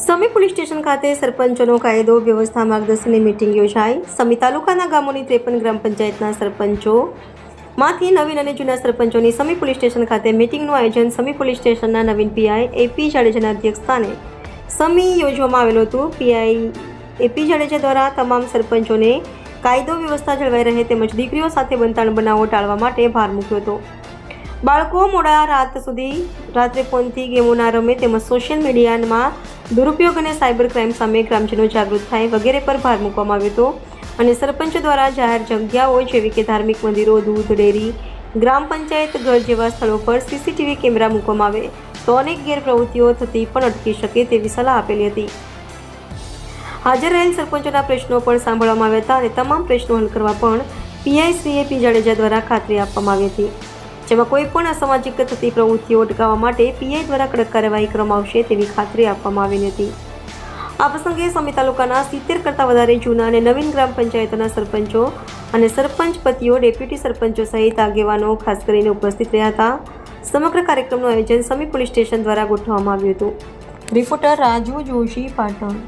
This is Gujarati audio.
સમી પોલીસ સ્ટેશન ખાતે સરપંચોનો કાયદો, વ્યવસ્થા માર્ગદર્શનની મિટિંગ યોજાઈ. સમી તાલુકાના ગામોની ત્રેપન ગ્રામ પંચાયતના સરપંચો માંથી નવીન અને જૂના સરપંચોની સમી પોલીસ સ્ટેશન ખાતે મિટિંગનું આયોજન સમી પોલીસ સ્ટેશનના નવીન પીઆઈ એપી જાડેજાના અધ્યક્ષસ્થાને સમી યોજવામાં આવેલું હતું. પીઆઈ એપી જાડેજા દ્વારા તમામ સરપંચોને કાયદો, વ્યવસ્થા જળવાઈ રહે તેમજ દીકરીઓ સાથે બંધારણ બનાવો ટાળવા માટે ભાર મૂક્યો હતો. બાળકો મોડા રાત સુધી રાત્રે ફોનથી ગેમો ના રમે તેમજ સોશિયલ મીડિયામાં દુરુપયોગ અને સાયબર ક્રાઇમ સામે ગ્રામજનો જાગૃત થાય વગેરે પર ભાર મૂકવામાં આવ્યો હતો. અને સરપંચ દ્વારા જાહેર જગ્યાઓ જેવી કે ધાર્મિક મંદિરો, દૂધ, ડેરી, ગ્રામ પંચાયત ઘર જેવા સ્થળો પર સીસીટીવી કેમેરા મૂકવામાં આવે તો અનેક ગેરપ્રવૃત્તિઓ થતી પણ અટકી શકે તેવી સલાહ આપેલી હતી. હાજર રહેલ સરપંચોના પ્રશ્નો પણ સાંભળવામાં આવ્યા હતા અને તમામ પ્રશ્નો હલ કરવા પણ પીઆઈ શ્રીએ પી જાડેજા દ્વારા ખાતરી આપવામાં આવી હતી. જેમાં કોઈ પણ અસામાજિક થતી પ્રવૃત્તિઓ અટકાવવા માટે પીઆઈ દ્વારા કડક કાર્યવાહી કરવામાં આવશે તેવી ખાતરી આપવામાં આવી હતી. આ પ્રસંગે સમી તાલુકાના સિત્તેર કરતાં વધારે જૂના અને નવીન ગ્રામ પંચાયતોના સરપંચો અને સરપંચ પતિઓ, ડેપ્યુટી સરપંચો સહિત આગેવાનો ખાસ કરીને ઉપસ્થિત રહ્યા હતા. સમગ્ર કાર્યક્રમનું આયોજન સમી પોલીસ સ્ટેશન દ્વારા ગોઠવવામાં આવ્યું હતું. રિપોર્ટર રાજુ જોશી પાટણ.